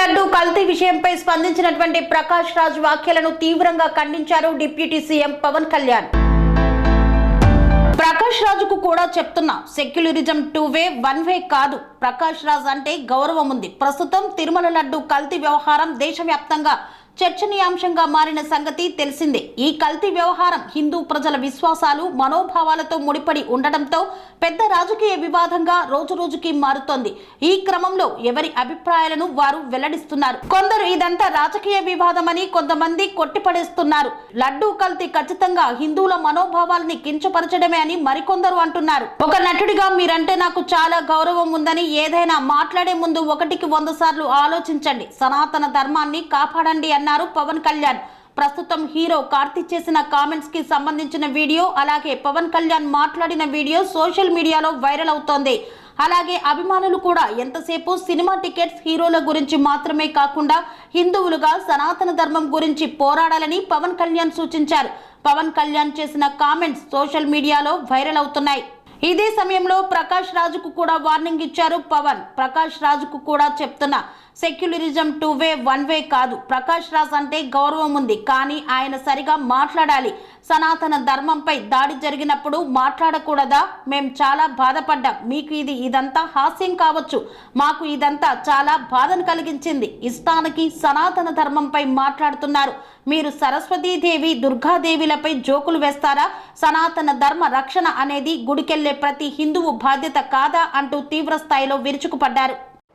కల్తీ విషయంపై స్పందించినటువంటి ప్రకాష్ రాజ్ వ్యాఖ్యలను తీవ్రంగా ఖండించారు డిప్యూటీ సీఎం పవన్ కళ్యాణ్. ప్రకాష్ రాజుకు కూడా చెప్తున్నా secularism two way one way కాదు. ప్రకాష్ రాజ్ అంటే గౌరవం ఉంది. ప్రస్తుతం తిరుమల లడ్డు కల్తీ వ్యవహారం దేశవ్యాప్తంగా చర్చనీయాంశంగా మారిన సంగతి తెలిసిందే. ఈ కల్తీ వ్యవహారం హిందూ ప్రజల విశ్వాసాలు మనోభావాలతో ముడిపడి ఉండటంతో పెద్ద రాజకీయ వివాదంగా రోజు రోజుకి మారుతోంది. ఈ క్రమంలో ఎవరి అభిప్రాయాలను వారు వెల్లడిస్తున్నారు. కొందరు ఇదంతా రాజకీయ వివాదమని కొంతమంది కొట్టిపడేస్తున్నారు. లడ్డూ కల్తీ ఖచ్చితంగా హిందువుల మనోభావాల్ని కించపరచడమే అని మరికొందరు అంటున్నారు. ఒక నటుడిగా మీరంటే నాకు చాలా గౌరవం ఉందని ఏదైనా మాట్లాడే ముందు ఒకటికి వంద సార్లు ఆలోచించండి. సనాతన ధర్మాన్ని కాపాడండి అన్నారు పవన్ కళ్యాణ్. ప్రస్తుతం హీరో కార్తీక్ చేసిన కామెంట్స్కి సంబంధించిన వీడియో అలాగే పవన్ కళ్యాణ్ మాట్లాడిన వీడియో సోషల్ మీడియాలో వైరల్ అవుతోంది. అలాగే అభిమానులు కూడా ఎంతసేపు సినిమా టికెట్స్ హీరోల గురించి మాత్రమే కాకుండా హిందువులుగా సనాతన ధర్మం గురించి పోరాడాలని పవన్ కళ్యాణ్ సూచించారు. పవన్ కళ్యాణ్ చేసిన కామెంట్స్ సోషల్ మీడియాలో వైరల్ అవుతున్నాయి. ఇదే సమయంలో ప్రకాష్ రాజుకు కూడా వార్నింగ్ ఇచ్చారు పవన్. ప్రకాష్ రాజుకు కూడా చెప్తున్నా secularism two way one way కాదు. ప్రకాష్ రాజ్ అంటే గౌరవం ఉంది. కానీ ఆయన సరిగా మాట్లాడాలి. సనాతన ధర్మంపై దాడి జరిగినప్పుడు మాట్లాడకూడదా? మేం చాలా బాధపడ్డాం. మీకు ఇది ఇదంతా హాస్యం కావచ్చు. మాకు ఇదంతా చాలా బాధను కలిగించింది. ఇష్టానికి సనాతన ధర్మంపై మాట్లాడుతున్నారు. మీరు సరస్వతీదేవి దుర్గాదేవిలపై జోకులు వేస్తారా? సనాతన ధర్మ రక్షణ అనేది గుడికెళ్ళే ప్రతి హిందువు బాధ్యత కాదా? అంటూ తీవ్ర స్థాయిలో విరుచుకుపడ్డారు.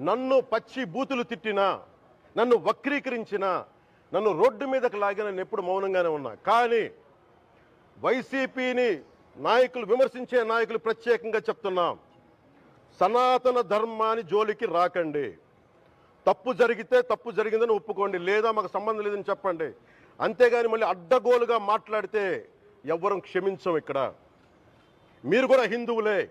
నన్ను పచ్చి బూతులు తిట్టినా నన్ను వక్రీకరించినా నన్ను రోడ్డు మీదకి లాగిన నేను ఎప్పుడు మౌనంగానే ఉన్నా. కానీ వైసీపీని నాయకులు విమర్శించే నాయకులు ప్రత్యేకంగా చెప్తున్నాం సనాతన ధర్మాన్ని జోలికి రాకండి. తప్పు జరిగితే తప్పు జరిగిందని ఒప్పుకోండి. లేదా మాకు సంబంధం లేదని చెప్పండి. అంతేగాని మళ్ళీ అడ్డగోలుగా మాట్లాడితే ఎవ్వరం క్షమించం ఇక్కడ. మీరు కూడా హిందువులే.